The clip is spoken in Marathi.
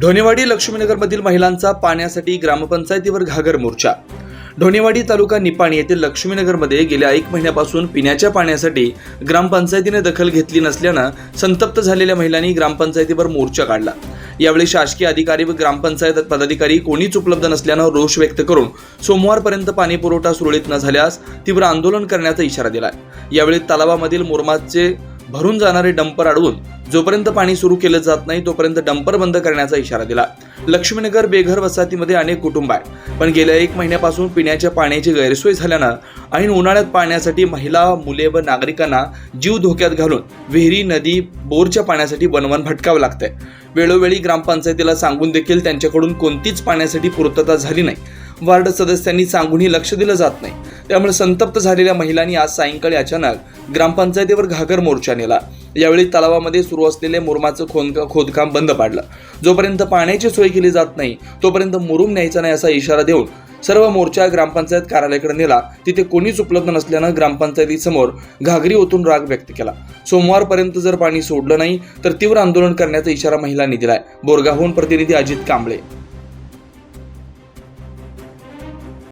ढोणेवाडी लक्ष्मीनगरमधील महिलांचा पाण्यासाठी ग्रामपंचायतीवर घागर मोर्चा. ढोणेवाडी तालुका निपाणी येथील लक्ष्मीनगरमध्ये गेल्या एक महिन्यापासून पिण्याच्या पाण्यासाठी ग्रामपंचायतीने दखल घेतली नसल्यानं संतप्त झालेल्या महिलांनी ग्रामपंचायतीवर मोर्चा काढला. यावेळी शासकीय अधिकारी व ग्रामपंचायत पदाधिकारी कोणीच उपलब्ध नसल्यानं रोष व्यक्त करून सोमवारपर्यंत पाणी पुरवठा सुरळीत न झाल्यास तीव्र आंदोलन करण्याचा इशारा दिला यावेळी तलावामधील मुरमाचे भरून जाणारे डंपर अडवून जोपर्यंत पाणी सुरू केलं जात नाही तोपर्यंत डंपर बंद करण्याचा इशारा दिला. लक्ष्मीनगर बेघर वसाहतीमध्ये अनेक कुटुंब आहेत. पण गेल्या एक महिन्यापासून पिण्याच्या पाण्याची गैरसोय झाल्यानं आणि उन्हाळ्यात पाण्यासाठी महिला मुले व नागरिकांना जीव धोक्यात घालून विहिरी नदी बोरच्या पाण्यासाठी वनवन भटकावं लागतंय. वेळोवेळी ग्रामपंचायतीला सांगून देखील त्यांच्याकडून कोणतीच पाण्यासाठी पूर्तता झाली नाही. वार्ड सदस्यांनी सांगूनही लक्ष दिलं जात नाही. त्यामुळे संतप्त झालेल्या महिलांनी आज सायंकाळी अचानक ग्रामपंचायतीवर घागर मोर्चा नेला. यावेळी तलावामध्ये सुरू असलेले मुरमाचं खोद खोदकाम बंद पाडलं. जोपर्यंत पाण्याची सोय केली जात नाही तोपर्यंत मुरुम न्यायचा नाही असा इशारा देऊन सर्व मोर्चा ग्रामपंचायत कार्यालयाकडे नेला. तिथे कोणीच उपलब्ध नसल्यानं ग्रामपंचायतीसमोर घागरी ओतून राग व्यक्त केला. सोमवारपर्यंत जर पाणी सोडलं नाही तर तीव्र आंदोलन करण्याचा इशारा महिलांनी दिलाय. बोरगाहून प्रतिनिधी अजित कांबळे.